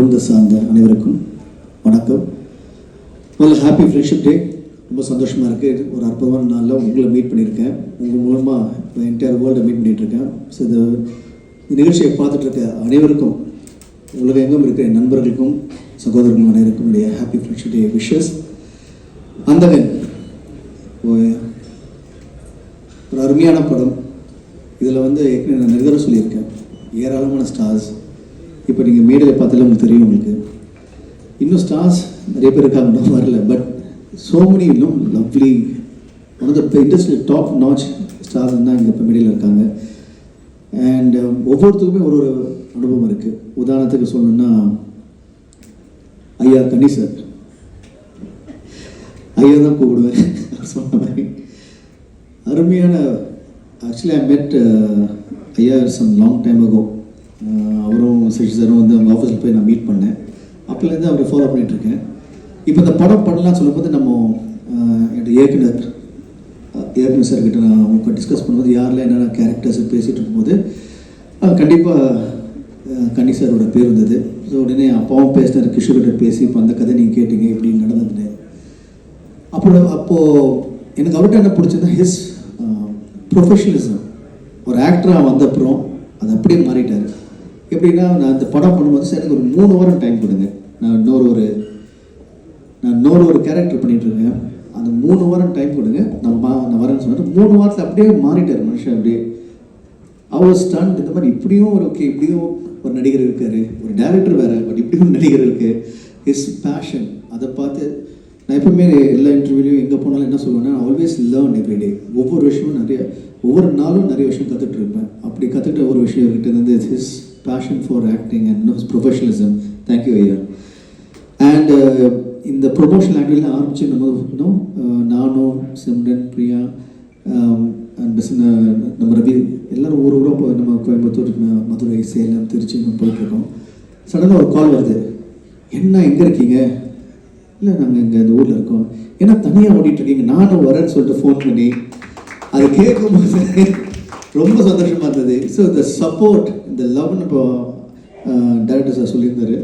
குடும்ப சார்ந்த அனைவருக்கும் வணக்கம். முதல்ல ஹாப்பி ஃப்ரெண்ட்ஷிப் டே ரொம்ப சந்தோஷமாக இருக்குது ஒரு அற்புதமான நாளில் உங்களை மீட் பண்ணியிருக்கேன். உங்கள் மூலமாக என்டையர் வேர்ல்டை மீட் பண்ணிகிட்ருக்கேன் ஸோ இது இந்த நிகழ்ச்சியை பார்த்துட்ருக்க அனைவருக்கும் உலக எங்கும் இருக்கிற நண்பர்களுக்கும் சகோதரர்கள் அனைவருக்கும் என்னுடைய ஹாப்பி ஃப்ரெண்ட்ஷிப் டே விஷஸ் அந்தகன் ஒரு அருமையான படம். இதில் வந்து ஏற்கனவே நான் நிறைய சொல்லியிருக்கேன். ஏராளமான ஸ்டார்ஸ் இப்போ நீங்கள் மேடையில் பார்த்தாலே உங்களுக்கு தெரியும் உங்களுக்கு. இன்னும் ஸ்டார்ஸ் நிறைய பேர் இருக்காங்க இன்னும் வரல. பட் சோ இன்னும் லவ்லி ஒன் ஆஃப் த இண்டஸ்ட்ரியில் டாப் நாச் ஸ்டார்ஸ் தான் இங்கே இப்போ மேடையில் இருக்காங்க. அண்ட் um, ஒவ்வொருத்தருக்குமே ஒரு ஒரு அனுபவம் இருக்குது உதாரணத்துக்கு சொல்லணுன்னா ஐயா கனி சார் ஐயா தான் கூப்பிடுவேன். சொன்ன மாதிரி. அருமையான ஆக்சுவலி ஐ மெட் ஐயா சம் லாங் டைம் அகோ அவரும் சசி சாரும் வந்து அவங்க ஆஃபீஸில் போய் நான் மீட் பண்ணேன். அப்போலேருந்து அவரை ஃபாலோ பண்ணிகிட்ருக்கேன் இப்போ இந்த படம் பண்ணலாம் சொல்லும்போது நம்ம என்னோட இயக்குனர் இயக்குனர் சார்கிட்ட நான் அவங்க டிஸ்கஸ் பண்ணும்போது யாரில் என்னென்ன கேரக்டர்ஸ் பேசிகிட்டு இருக்கும்போது கண்டிப்பாக கன்னி சாரோட பேர் இருந்தது ஸோ உடனே அப்பாவும் பேசினார் கிஷோர்கிட்ட பேசி இப்போ அந்த கதை நீங்கள் கேட்டீங்க இப்படி நடந்ததுன்னு. அப்போ அப்போது எனக்கு அவர்கிட்ட என்ன பிடிச்சதுன்னா ஹிஸ் ப்ரொஃபஷனலிசம் ஒரு ஆக்டராக வந்த அப்புறம் அது அப்படியே மாறிட்டார். எப்படின்னா நான் இந்த படம் பண்ணும்போது சார் எனக்கு ஒரு மூணு வாரம் டைம் கொடுங்க. நான் இன்னொரு ஒரு நான் இன்னொரு ஒரு கேரக்டர் பண்ணிகிட்ருக்கேன் இருக்கேன். அந்த மூணு வாரம் டைம் கொடுங்க. நான் மா நான் வரேன்னு சொன்னேன் மூணு வாரத்தில் அப்படியே மாறிட்டார் மனுஷன். அப்படியே அவர் ஸ்டண்ட் இந்த மாதிரி இப்படியும் ஒரு ஓகே இப்படியும் ஒரு நடிகர் இருக்கார். ஒரு டேரக்டர் வேறு பட் இப்படியும் ஒரு நடிகர் இருக்குது ஹிஸ் பேஷன் அதை பார்த்து நான் எப்பவுமே எல்லா இன்டர்வியூலையும் எங்கே போனாலும் என்ன சொல்லுவேன்னா ஆல்வேஸ் லேர்ன் எவ்ரிடே ஒவ்வொரு விஷயமும் நிறைய ஒவ்வொரு நாளும் நிறைய விஷயம் கற்றுட்டு இருப்பேன். அப்படி கற்றுக்கிட்ட ஒரு விஷயம் இருக்கிட்ட வந்து his passion for acting and his professionalism thank you ஐயா அண்ட் இந்த ப்ரொமோஷனல் ஆக்டிவிட்டியில் ஆரம்பிச்சு நம்ம இன்னும் uh, நானும் சிம்ரன் பிரியா um, அண்ட் பிஸ் நம்ம ரவி எல்லாரும் ஊர் ஊராக போய் நம்ம கோயம்புத்தூர் மதுரை சேலம் திருச்சி நம்ம போயிட்டுருக்கோம். சடனாக ஒரு கால் வருது. என்ன எங்கே இருக்கீங்க? இல்லை நாங்கள் இங்கே இந்த ஊரில் இருக்கோம். ஏன்னா தனியாக ஓடிட்டு இருக்கீங்க. நானும் வரேன்னு சொல்லிட்டு ஃபோன் பண்ணி அது கேட்கும்போது ரொம்ப சந்தோஷமாக இருந்தது. ஸோ த சப்போர்ட் இந்த லவ்னு இப்போ டேரக்டர் சார் சொல்லியிருந்தாரு.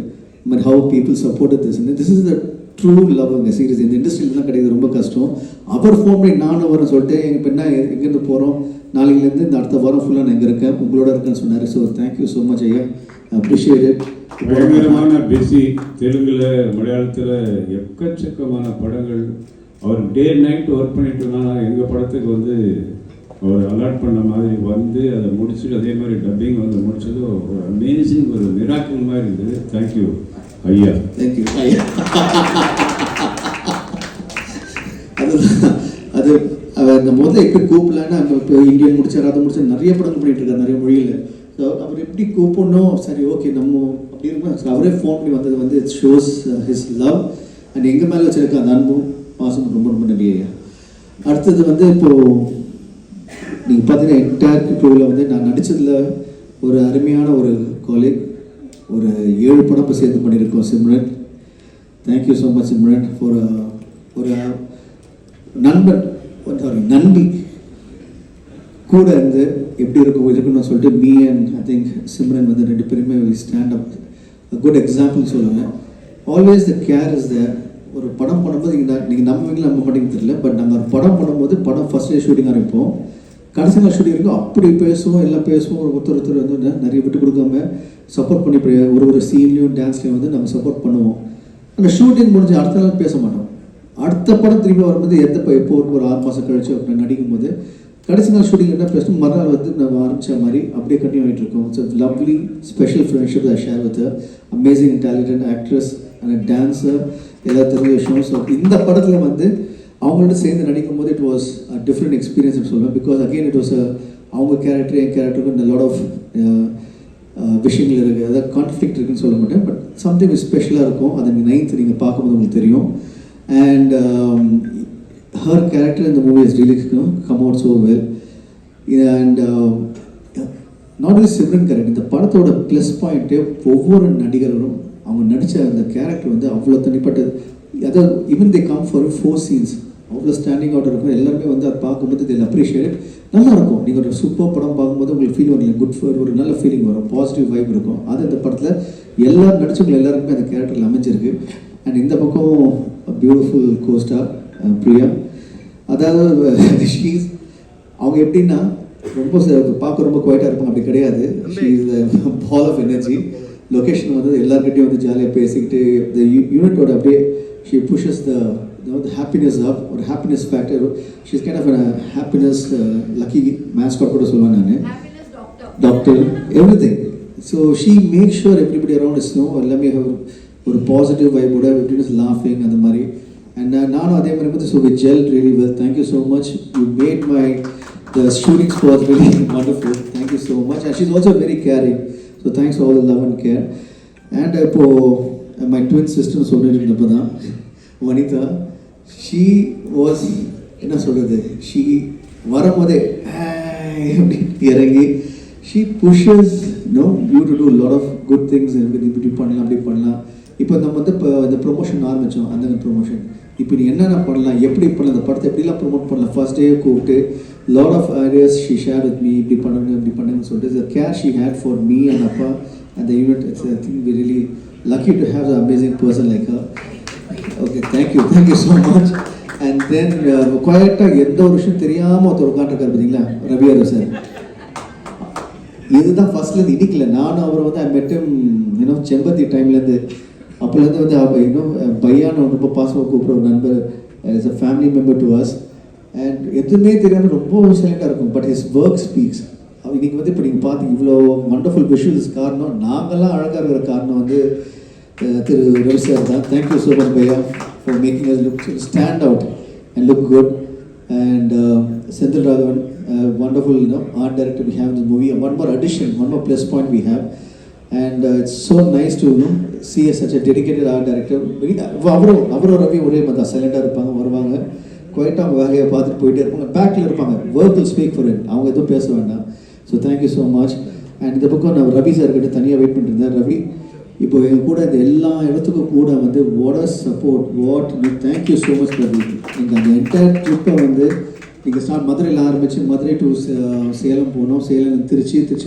But how people support this this is the true லவ்ங்க serious இந்த இண்டஸ்ட்ரியிலாம் கிடையாது ரொம்ப கஷ்டம். அவர் ஃபோன் பண்ணி நானும் வரேன் சொல்லிட்டு எங்கள் இப்போ என்ன எங்கேருந்து போகிறோம் நாளையிலேருந்து இந்த அடுத்த வாரம் ஃபுல்லாக நான் இங்கே இருக்கேன். உங்களோட இருக்கேன்னு சொன்னார். So thank you so much ஐயா. அப்ரிஷியேட் இட் பயங்கரமான பிஸி தெலுங்குல எக்கச்சக்கமான படங்கள். அவர் டே நைட் ஒர்க் பண்ணிட்டு இருந்தாங்க எங்கள் படத்துக்கு வந்து அவர் அலாட் பண்ண மாதிரி வந்து அதை முடிச்சுட்டு அதே மாதிரி டப்பிங் வந்து முடிச்சது ஒரு அமேசிங் ஒரு மிராக்கிள் மாதிரி இருந்தது. தேங்க்யூ ஐயா. தேங்க்யூ அதுதான் அது அது இந்த முதல்ல எப்படி கூப்பிடலான்னு நம்ம இப்போ இந்தியன் முடிச்சார் அதை முடிச்சார் நிறைய படங்கள் பண்ணிட்டு இருக்காரு நிறைய மொழியில். ஸோ அவர் எப்படி கூப்பிடணும்? சரி ஓகே நம்ம அப்படி இருக்கும் அவரே ஃபோன் பண்ணி வந்தது வந்து it shows his love and எங்கள் மேலே வச்சிருக்க அந்த அன்பும் பாசம் ரொம்ப ரொம்ப நன்றி ஐயா. அடுத்தது வந்து இப்போது நீங்கள் பார்த்தீங்கன்னா என்டையர் டூவில் வந்து நான் நடித்ததில் ஒரு அருமையான ஒரு காலேஜ் ஒரு ஏழு படம் இப்போ சேர்ந்து பண்ணியிருக்கோம் Simran. Thank you so much Simran for ஒரு நண்பன் சாரி நண்பி கூட இருந்து எப்படி இருக்கும் இருக்கணும்னு சொல்லிட்டு me and I think Simran வந்து ரெண்டு பேருமே ஸ்டாண்ட் அப் குட் எக்ஸாம்பிள் சொல்லுவேன் always the care is there ஒரு படம் பண்ணும்போது நீங்கள் நீங்கள் நம்புவீங்களா நம்ப மாட்டேங்குது தெரியல பட் நாங்கள் ஒரு படம் பண்ணும்போது படம் ஃபர்ஸ்ட் டே ஷூட்டிங் ஆரம்பிப்போம் கடைசி நாள் ஷூட்டிங் இருக்கும் அப்படி பேசுவோம் எல்லாம் பேசுவோம். ஒரு ஒருத்தர் ஒருத்தர் வந்து நிறைய விட்டு கொடுக்காம சப்போர்ட் பண்ணி ஒரு ஒரு சீன்லையும் டான்ஸ்லேயும் வந்து நம்ம சப்போர்ட் பண்ணுவோம். அந்த ஷூட்டிங் முடிஞ்சு அடுத்த நாள் பேச மாட்டோம். அடுத்த படம் திரும்பி வரும்போது எந்த எப்போ ஒரு ஆறு மாதம் கழிச்சு அப்படின்னு நடிக்கும் போது கடைசி நாள் ஷூட்டிங் என்ன பேசணும்? மறுநாள் வந்து நம்ம ஆரம்பித்த மாதிரி அப்படியே கண்டினியூ ஆகிட்டு இருக்கோம். It's lovely special friendship I share with amazing talented actress and dancer எல்லா தெரிஞ்ச விஷயம் ஸோ இந்த படத்தில் வந்து அவங்களோட சேர்ந்து நடிக்கும் போது இட் வாஸ் டிஃப்ரெண்ட் எக்ஸ்பீரியன்ஸ் சொல்லுவேன் பிகாஸ் அகெயின் இட் வாஸ் அவங்க கேரக்டர் என் கேரக்டருக்கு லாட் ஆஃப் விஷயங்கள் இருக்குது அதாவது கான்ஃப்ளிக்ட் இருக்குன்னு சொல்ல மாட்டேன். பட் சம்திங் ஸ்பெஷலாக இருக்கும். அதை நீங்கள் நைன்த் நீங்கள் பார்க்கும்போது உங்களுக்கு தெரியும். அண்ட் ஹர் கேரக்டர் இந்த movie is really come out so well and not is Simran character இந்த படத்தோட ப்ளஸ் பாயிண்ட்டே ஒவ்வொரு நடிகர்களும் அவங்க நடித்த அந்த கேரக்டர் வந்து அவ்வளோ தனிப்பட்டது. அதாவது even they come for four scenes அவ்வளோ ஸ்டாண்டிங் அவுட் இருக்கும். எல்லாருமே வந்து அதை பார்க்கும்போது தில் அப்ரிஷியேட் நல்லா இருக்கும் நீங்கள் ஒரு சூப்பர் படம் பார்க்கும்போது உங்களுக்கு ஃபீல் வரல குட் ஒரு நல்ல ஃபீலிங் வரும். பாசிட்டிவ் வைப் இருக்கும். அது இந்த படத்தில் எல்லா நடிச்சவங்க எல்லாருக்குமே அந்த கேரக்டரில் அமைஞ்சிருக்கு. அண்ட் இந்த பக்கம் பியூட்டிஃபுல் கோஸ்டார் பிரியா அதாவது ஷீஸ் அவங்க எப்படின்னா ரொம்ப பார்க்க ரொம்ப குவைட்டாக இருப்பாங்க. அப்படி கிடையாது. She is ball of energy location வந்து எல்லாருக்கிட்டையும் வந்து ஜாலியாக பேசிக்கிட்டு இந்த யூனிட்டோட அப்படியே She pushes the the happiness up ஒரு happiness factor she's kind of a happiness uh, lucky mascot கூட சொல்லுவேன் நான் Happiness doctor. Doctor everything so she make sure everybody around is no எல்லாமே ஒரு ஒரு பாசிட்டிவ் வைபோட எவ்ரிபடி லாஃபிங் அந்த மாதிரி அண்ட் நானும் அதே மாதிரி வந்து so we gel really well thank you so much you made my the shooting spot very wonderful thank you so much and she's also very caring so thanks all love and care and இப்போது my twin சிஸ்டர்னு சொல்லிட்டு இருந்தப்போ தான் Vanitha she was என்ன சொல்கிறது she வரும்போதே "Hey" அப்படி இறங்கி she pushes no you to do lot of good things இருக்குது இப்படி பண்ணலாம் அப்படி பண்ணலாம். இப்போ நம்ம வந்து இப்போ இந்த ப்ரொமோஷன் ஆரம்பித்தோம் அந்த ப்ரொமோஷன் இப்போ நீ என்னென்ன பண்ணலாம் எப்படி பண்ணலாம் அந்த படத்தை எப்படிலாம் ப்ரொமோட் பண்ணலாம்? ஃபர்ஸ்ட் டே கூப்பிட்டு lot of ideas she share with me இப்படி பண்ணுங்க இப்படி பண்ணுங்கன்னு சொல்லிட்டு care she had for me and அப்பா அந்த unit it's I think we really lucky an amazing a like person like thank okay thank you so much and then குவாய்ட்டாக எந்த ஒரு விஷயம் தெரியாமல் ஒருத்தர் உட்காந்துருக்காரு பார்த்தீங்களா? ரவியார் சார் இதுதான் ஃபர்ஸ்ட்லேருந்து இடிக்கல நானும் அவரை வந்து ஐ மெட்டும் இன்னும் செம்பத்தி டைம்லேருந்து அப்போலேருந்து வந்து அவர் இன்னும் பையான ரொம்ப பாசமாக கூப்பிட்ற ஒரு நண்பர் is a family member to us and எதுவுமே தெரியாமல் ரொம்ப சைலண்டாக இருக்கும். பட் ஹிஸ் ஒர்க் ஸ்பீக்ஸ் இன்னைக்கு வந்து இப்போ நீங்கள் பார்த்து இவ்வளோ வண்டர்ஃபுல் விஷுவல்ஸ் காரணம் நாங்கள்லாம் அழகாக இருக்கிற காரணம் வந்து திரு ரவி சார் தான் thank you so much Bhaiya for making us look stand out and look good and Senthil Raghavan wonderful uh, wonderful you know, art director we have in the movie. One more addition, one more plus point we have. To uh, it's so nice to you know, uh, அவரோ such அவரும் அவரும் ரவி ஒரே மாதிரி தான். சைலண்டாக இருப்பாங்க வருவாங்க. குவைட்டாக அவங்க வேலையை பார்த்துட்டு போயிட்டே இருப்பாங்க. பேக்கில் இருப்பாங்க. Work will speak for it அவங்க எதுவும் பேச வேண்டாம். So thank you so much and இந்த பக்கம் நான் ரவி சார் கிட்ட தனியாக வெயிட் பண்ணிருந்தேன் ரவி இப்போ என் கூட இந்த எல்லா இடத்துக்கும் கூட வந்து what are support what thank you so much Ravi நீங்கள் அந்த என்டையர் ட்ரிப்பை வந்து நீங்கள் ஸ்டார்ட் மதுரையில் ஆரம்பித்து மதுரை டு uh, சேலம் போனோம். சேலம் திருச்சி திருச்சி